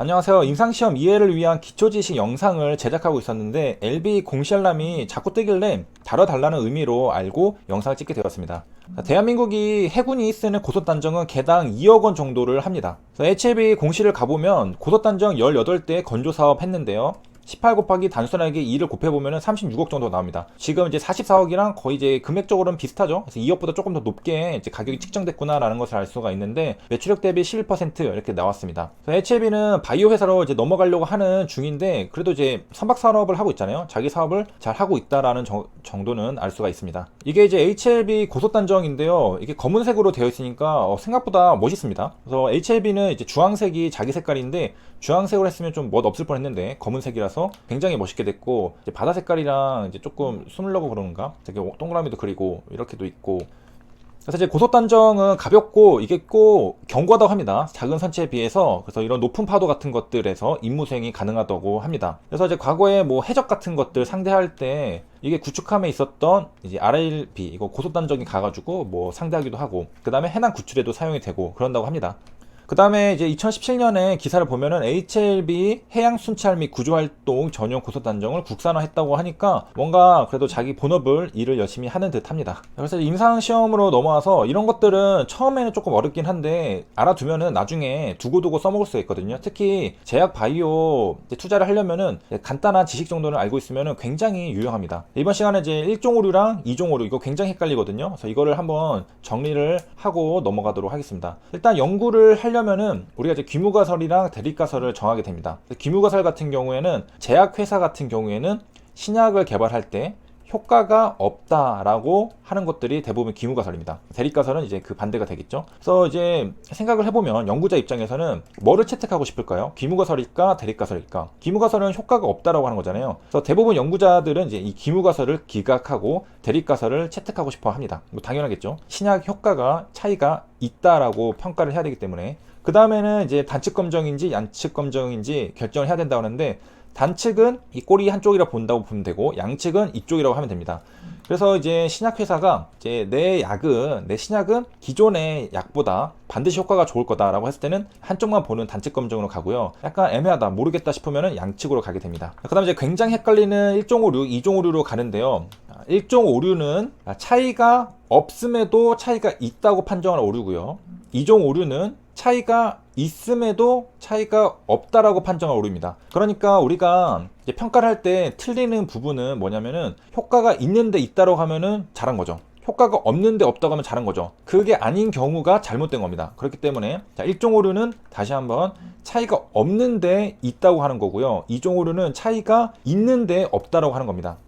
안녕하세요. 임상시험 이해를 위한 기초지식 영상을 제작하고 있었는데 LB 공시알람이 자꾸 뜨길래 다뤄달라는 의미로 알고 영상을 찍게 되었습니다. 자, 대한민국이 해군이 쓰는 고속단정은 개당 2억 원 정도를 합니다. HLB 공시를 가보면 고속단정 18대 건조사업 했는데요. 18 곱하기 단순하게 2를 곱해보면 36억 정도 나옵니다. 지금 이제 44억이랑 거의 이제 금액적으로는 비슷하죠. 그래서 2억보다 조금 더 높게 이제 가격이 측정됐구나라는 것을 알 수가 있는데 매출액 대비 11% 이렇게 나왔습니다. HLB는 바이오 회사로 이제 넘어가려고 하는 중인데 그래도 이제 선박 산업을 하고 있잖아요. 자기 사업을 잘 하고 있다라는 정, 정도는 알 수가 있습니다. 이게 이제 HLB 고속 단정인데요. 이게 검은색으로 되어 있으니까 어, 생각보다 멋있습니다. 그래서 HLB는 이제 주황색이 자기 색깔인데 주황색으로 했으면 좀 멋 없을 뻔했는데 검은색이라서 굉장히 멋있게 됐고 바다 색깔이랑 이제 조금 숨으려고 그러는가? 되게 동그라미도 그리고 이렇게도 있고 그래서 이제 고속 단정은 가볍고 이게 꼭 견고하다고 합니다. 작은 선체에 비해서 그래서 이런 높은 파도 같은 것들에서 임무 수행이 가능하다고 합니다. 그래서 이제 과거에 뭐 해적 같은 것들 상대할 때 이게 구축함에 있었던 이제 RLB 이거 고속 단정이 가가지고 뭐 상대하기도 하고 그 다음에 해난 구출에도 사용이 되고 그런다고 합니다. 그 다음에 이제 2017년에 기사를 보면은 HLB 해양 순찰 및 구조활동 전용 고속 단정을 국산화했다고 하니까 뭔가 그래도 자기 본업을 일을 열심히 하는 듯 합니다. 그래서 임상 시험으로 넘어와서 이런 것들은 처음에는 조금 어렵긴 한데 알아두면은 나중에 두고두고 써먹을 수 있거든요. 특히 제약 바이오 투자를 하려면은 간단한 지식 정도는 알고 있으면은 굉장히 유용합니다. 이번 시간에 이제 1종 오류랑 2종 오류 이거 굉장히 헷갈리거든요. 그래서 이거를 한번 정리를 하고 넘어가도록 하겠습니다. 일단 연구를 하려 면은 우리가 이제 귀무가설이랑 대립가설을 정하게 됩니다. 귀무가설 같은 경우에는 제약회사 같은 경우에는 신약을 개발할 때 효과가 없다라고 하는 것들이 대부분 기무가설입니다. 대립가설은 이제 그 반대가 되겠죠. 그래서 이제 생각을 해보면 연구자 입장에서는 뭐를 채택하고 싶을까요? 기무가설일까 대립가설일까? 기무가설은 효과가 없다라고 하는 거잖아요. 그래서 대부분 연구자들은 이제 이 기무가설을 기각하고 대립가설을 채택하고 싶어 합니다. 뭐 당연하겠죠. 신약 효과가 차이가 있다라고 평가를 해야 되기 때문에 그 다음에는 이제 단측 검정인지 양측 검정인지 결정을 해야 된다고 하는데 단측은 이 꼬리 한쪽이라 본다고 보면 되고 양측은 이쪽이라고 하면 됩니다. 그래서 이제 신약 회사가 이제 내 약은 내 신약은 기존의 약보다 반드시 효과가 좋을 거다라고 했을 때는 한쪽만 보는 단측 검정으로 가고요. 약간 애매하다 모르겠다 싶으면은 양측으로 가게 됩니다. 그다음에 이제 굉장히 헷갈리는 1종 오류, 2종 오류로 가는데요. 1종 오류는 차이가 없음에도 차이가 있다고 판정한 오류고요. 2종 오류는 차이가 있음에도 차이가 없다라고 판정한 오류입니다. 그러니까 우리가 평가를 할 때 틀리는 부분은 뭐냐면은 효과가 있는데 있다라고 하면은 잘한 거죠. 효과가 없는데 없다고 하면 잘한 거죠. 그게 아닌 경우가 잘못된 겁니다. 그렇기 때문에 자, 1종 오류는 다시 한번 차이가 없는데 있다고 하는 거고요. 2종 오류는 차이가 있는데 없다라고 하는 겁니다.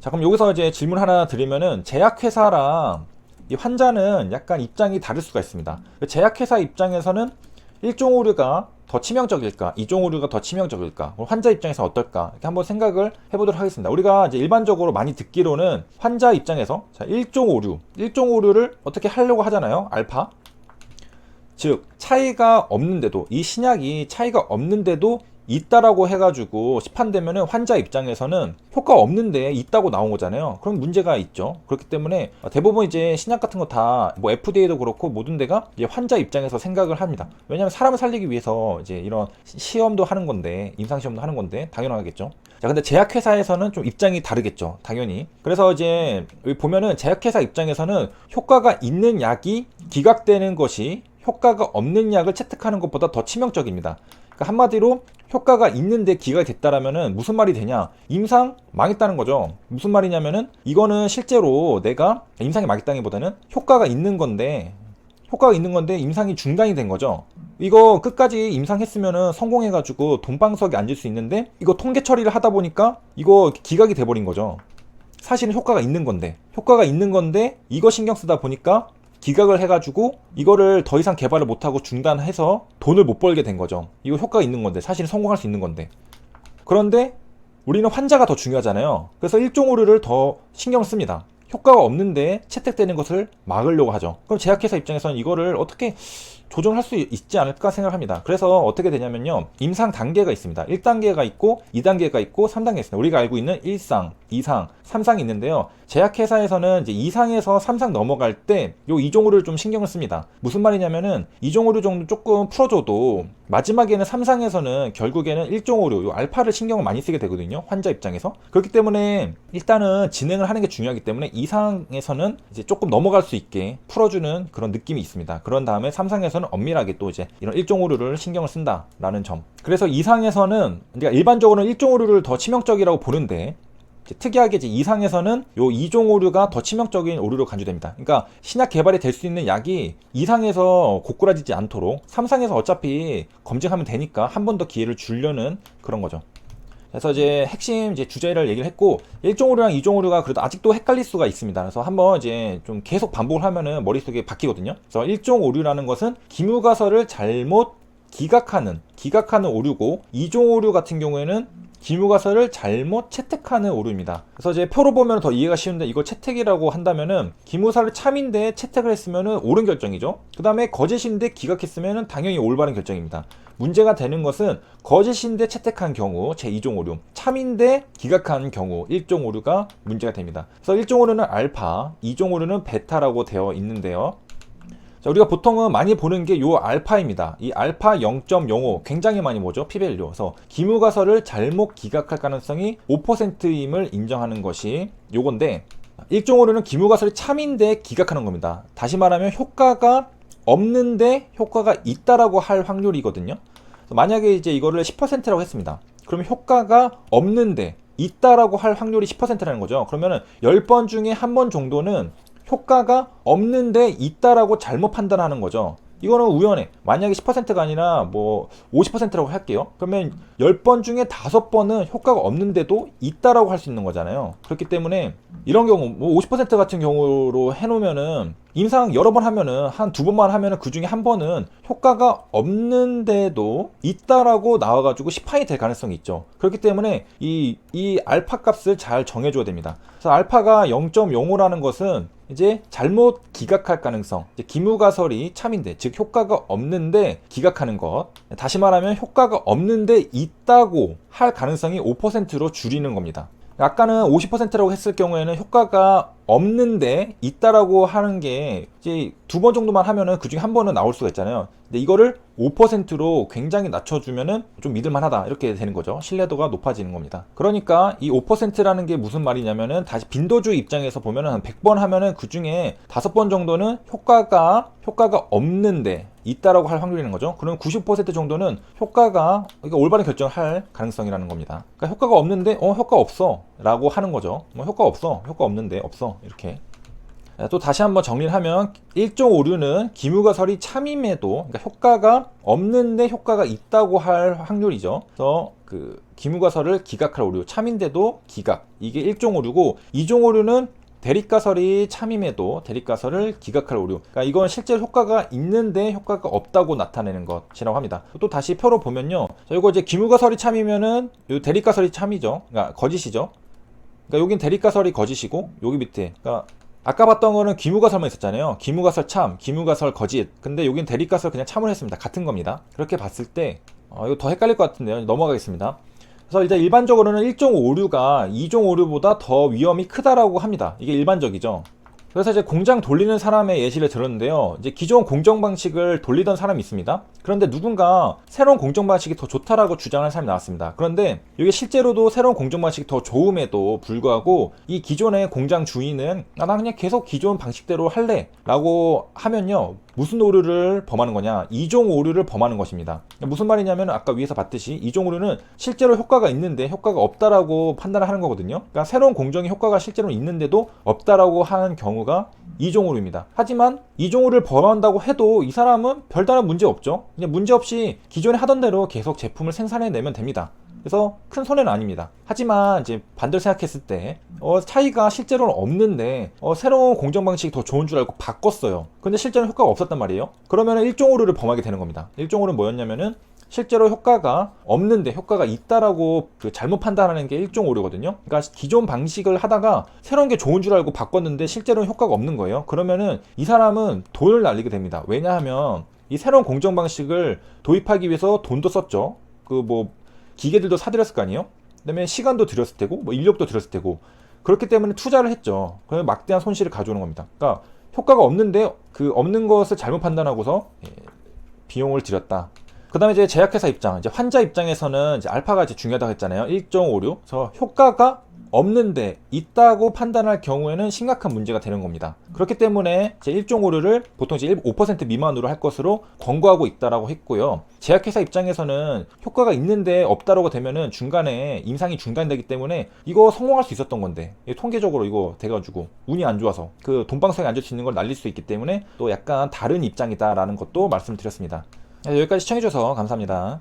자, 그럼 여기서 이제 질문 하나 드리면은 제약회사랑 이 환자는 약간 입장이 다를 수가 있습니다. 제약회사 입장에서는 1종 오류가 더 치명적일까? 2종 오류가 더 치명적일까? 환자 입장에서 어떨까? 이렇게 한번 생각을 해보도록 하겠습니다. 우리가 이제 일반적으로 많이 듣기로는 환자 입장에서 자, 1종 오류, 1종 오류를 어떻게 하려고 하잖아요. 알파. 즉, 차이가 없는데도, 이 신약이 차이가 없는데도 있다라고 해가지고 시판되면은 환자 입장에서는 효과 없는데 있다고 나온 거잖아요. 그럼 문제가 있죠. 그렇기 때문에 대부분 이제 신약 같은 거 다 뭐 FDA도 그렇고 모든 데가 이제 환자 입장에서 생각을 합니다. 왜냐하면 사람을 살리기 위해서 이제 이런 시험도 하는 건데 임상 시험도 하는 건데 당연하겠죠. 자, 근데 제약회사에서는 좀 입장이 다르겠죠. 당연히. 그래서 이제 여기 보면은 제약회사 입장에서는 효과가 있는 약이 기각되는 것이 효과가 없는 약을 채택하는 것보다 더 치명적입니다. 그러니까 한마디로 효과가 있는데 기각이 됐다라면은 무슨 말이 되냐? 임상 망했다는 거죠. 무슨 말이냐면은 이거는 실제로 내가 임상이 망했다기보다는 효과가 있는 건데 효과가 있는 건데 임상이 중단이 된 거죠. 이거 끝까지 임상했으면은 성공해가지고 돈방석에 앉을 수 있는데 이거 통계 처리를 하다 보니까 이거 기각이 돼버린 거죠. 사실은 효과가 있는 건데 효과가 있는 건데 이거 신경 쓰다 보니까 기각을 해가지고 이거를 더 이상 개발을 못하고 중단해서 돈을 못 벌게 된 거죠. 이거 효과가 있는 건데 사실 성공할 수 있는 건데 그런데 우리는 환자가 더 중요하잖아요. 그래서 일종 오류를 더 신경 씁니다. 효과가 없는데 채택되는 것을 막으려고 하죠. 그럼 제약회사 입장에서는 이거를 어떻게 조정할 수 있지 않을까 생각합니다. 그래서 어떻게 되냐면요. 임상 단계가 있습니다. 1단계가 있고 2단계가 있고 3단계가 있습니다. 우리가 알고 있는 1상, 2상, 3상이 있는데요. 제약회사에서는 이제 2상에서 3상 넘어갈 때 요 이종호를 좀 신경을 씁니다. 무슨 말이냐면은 이종호류 정도 조금 풀어줘도 마지막에는 3상에서는 결국에는 1종호류, 요 알파를 신경을 많이 쓰게 되거든요. 환자 입장에서. 그렇기 때문에 일단은 진행을 하는 게 중요하기 때문에 2상에서는 이제 조금 넘어갈 수 있게 풀어주는 그런 느낌이 있습니다. 그런 다음에 3상에서는 엄밀하게 또 이제 이런 1종호류를 신경을 쓴다라는 점. 그래서 2상에서는 그러니까 일반적으로는 1종호류를 더 치명적이라고 보는데 특이하게 이제 이상에서는 요 이종 오류가 더 치명적인 오류로 간주됩니다. 그러니까 신약 개발이 될 수 있는 약이 이상에서 고꾸라지지 않도록 삼상에서 어차피 검증하면 되니까 한 번 더 기회를 주려는 그런 거죠. 그래서 이제 핵심 이제 주제를 얘기를 했고 1종 오류랑 2종 오류가 그래도 아직도 헷갈릴 수가 있습니다. 그래서 한번 이제 좀 계속 반복을 하면은 머릿속에 바뀌거든요. 그래서 1종 오류라는 것은 기무가설을 잘못 기각하는 기각하는 오류고 2종 오류 같은 경우에는 기무가설을 잘못 채택하는 오류입니다. 그래서 이제 표로 보면 더 이해가 쉬운데 이거 채택이라고 한다면은 기무사를 참인데 채택을 했으면은 옳은 결정이죠. 그 다음에 거짓인데 기각했으면은 당연히 올바른 결정입니다. 문제가 되는 것은 거짓인데 채택한 경우 제2종 오류, 참인데 기각한 경우 1종 오류가 문제가 됩니다. 그래서 1종 오류는 알파, 2종 오류는 베타라고 되어 있는데요. 자, 우리가 보통은 많이 보는 게 요 알파입니다. 이 알파 0.05 굉장히 많이 보죠. 피밸류. 그래서 기무가설을 잘못 기각할 가능성이 5%임을 인정하는 것이 요건데 일종으로는 기무가설이 참인데 기각하는 겁니다. 다시 말하면 효과가 없는데 효과가 있다라고 할 확률이거든요. 만약에 이제 이거를 10%라고 했습니다. 그러면 효과가 없는데 있다라고 할 확률이 10%라는 거죠. 그러면은 10번 중에 한 번 정도는 효과가 없는데 있다라고 잘못 판단하는 거죠. 이거는 우연해. 만약에 10%가 아니라 뭐 50%라고 할게요. 그러면 10번 중에 5번은 효과가 없는데도 있다라고 할 수 있는 거잖아요. 그렇기 때문에 이런 경우 뭐 50% 같은 경우로 해 놓으면은 임상 여러 번 하면은 한 두 번만 하면은 그 중에 한 번은 효과가 없는데도 있다라고 나와가지고 시판이 될 가능성이 있죠. 그렇기 때문에 이, 이 알파 값을 잘 정해줘야 됩니다. 그래서 알파가 0.05라는 것은 이제 잘못 기각할 가능성, 기무가설이 참인데, 즉 효과가 없는데 기각하는 것. 다시 말하면 효과가 없는데 있다고 할 가능성이 5%로 줄이는 겁니다. 아까는 50%라고 했을 경우에는 효과가 없는데 있다라고 하는 게 이제 두 번 정도만 하면은 그 중에 한 번은 나올 수가 있잖아요. 근데 이거를 5%로 굉장히 낮춰주면은 좀 믿을만하다 이렇게 되는 거죠. 신뢰도가 높아지는 겁니다. 그러니까 이 5%라는 게 무슨 말이냐면은 다시 빈도주 입장에서 보면은 한 100번 하면은 그 중에 5번 정도는 효과가 효과가 없는데 있다라고 할 확률이는 거죠. 그럼 90% 정도는 효과가 그러니까 올바른 결정을 할 가능성이라는 겁니다. 그러니까 효과가 없는데 어 효과 없어라고 하는 거죠. 뭐 효과 없어, 효과 없는데 없어 이렇게. 또 다시 한번 정리를 하면 1종 오류는 기무가설이 참임에도 그러니까 효과가 없는데 효과가 있다고 할 확률이죠. 그래서 그 기무가설을 기각할 오류, 참인데도 기각 이게 1종 오류고 2종 오류는 대립가설이 참임에도 대립가설을 기각할 오류. 그러니까 이건 실제 효과가 있는데 효과가 없다고 나타내는 것이라고 합니다. 또 다시 표로 보면요. 자, 이거 이제 기무가설이 참이면은 요 대립가설이 참이죠. 그러니까 거짓이죠. 그러니까 여긴 대립가설이 거짓이고 여기 밑에 그러니까 아까 봤던 거는 기무가설만 있었잖아요. 기무가설 참, 기무가설 거짓. 근데 여긴 대립가설 그냥 참을 했습니다. 같은 겁니다. 그렇게 봤을 때 어, 이거 더 헷갈릴 것 같은데요. 넘어가겠습니다. 그래서 일단 일반적으로는 1종 오류가 2종 오류보다 더 위험이 크다라고 합니다. 이게 일반적이죠. 그래서 이제 공장 돌리는 사람의 예시를 들었는데요. 이제 기존 공정 방식을 돌리던 사람이 있습니다. 그런데 누군가 새로운 공정 방식이 더 좋다라고 주장하는 사람이 나왔습니다. 그런데 이게 실제로도 새로운 공정 방식이 더 좋음에도 불구하고 이 기존의 공장 주인은 아, 나 그냥 계속 기존 방식대로 할래 라고 하면요. 무슨 오류를 범하는 거냐? 이종 오류를 범하는 것입니다. 무슨 말이냐면 아까 위에서 봤듯이 이종 오류는 실제로 효과가 있는데 효과가 없다라고 판단을 하는 거거든요. 그러니까 새로운 공정의 효과가 실제로 있는데도 없다라고 하는 경우가 이종 오류입니다. 하지만 이종 오류를 범한다고 해도 이 사람은 별다른 문제 없죠. 그냥 문제 없이 기존에 하던 대로 계속 제품을 생산해내면 됩니다. 그래서 큰 손해는 아닙니다. 하지만 이제 반대로 생각했을 때 어, 차이가 실제로는 없는데 어, 새로운 공정 방식이 더 좋은 줄 알고 바꿨어요. 근데 실제로 효과가 없었단 말이에요. 그러면 일종 오류를 범하게 되는 겁니다. 일종 오류는 뭐였냐면은 실제로 효과가 없는데 효과가 있다라고 그 잘못 판단하는 게 일종 오류거든요. 그러니까 기존 방식을 하다가 새로운 게 좋은 줄 알고 바꿨는데 실제로는 효과가 없는 거예요. 그러면은 이 사람은 돈을 날리게 됩니다. 왜냐하면 이 새로운 공정 방식을 도입하기 위해서 돈도 썼죠. 그뭐 기계들도 사들였을 거 아니에요. 그다음에 시간도 들였을 테고, 뭐 인력도 들였을 테고. 그렇기 때문에 투자를 했죠. 그러면 막대한 손실을 가져오는 겁니다. 그러니까 효과가 없는데 그 없는 것을 잘못 판단하고서 예, 비용을 들였다. 그다음에 이제 제약회사 입장, 이제 환자 입장에서는 이제 알파가 이제 중요하다고 했잖아요. 1.56. 그래서 효과가 없는데 있다고 판단할 경우에는 심각한 문제가 되는 겁니다. 그렇기 때문에 이제 1.56를 보통 이제 5% 미만으로 할 것으로 권고하고 있다라고 했고요. 제약회사 입장에서는 효과가 있는데 없다라고 되면은 중간에 임상이 중단되기 때문에 이거 성공할 수 있었던 건데 통계적으로 이거 돼가지고 운이 안 좋아서 그 돈방석에 앉을 수 있는 걸 날릴 수 있기 때문에 또 약간 다른 입장이다라는 것도 말씀드렸습니다. 네, 여기까지 시청해주셔서 감사합니다.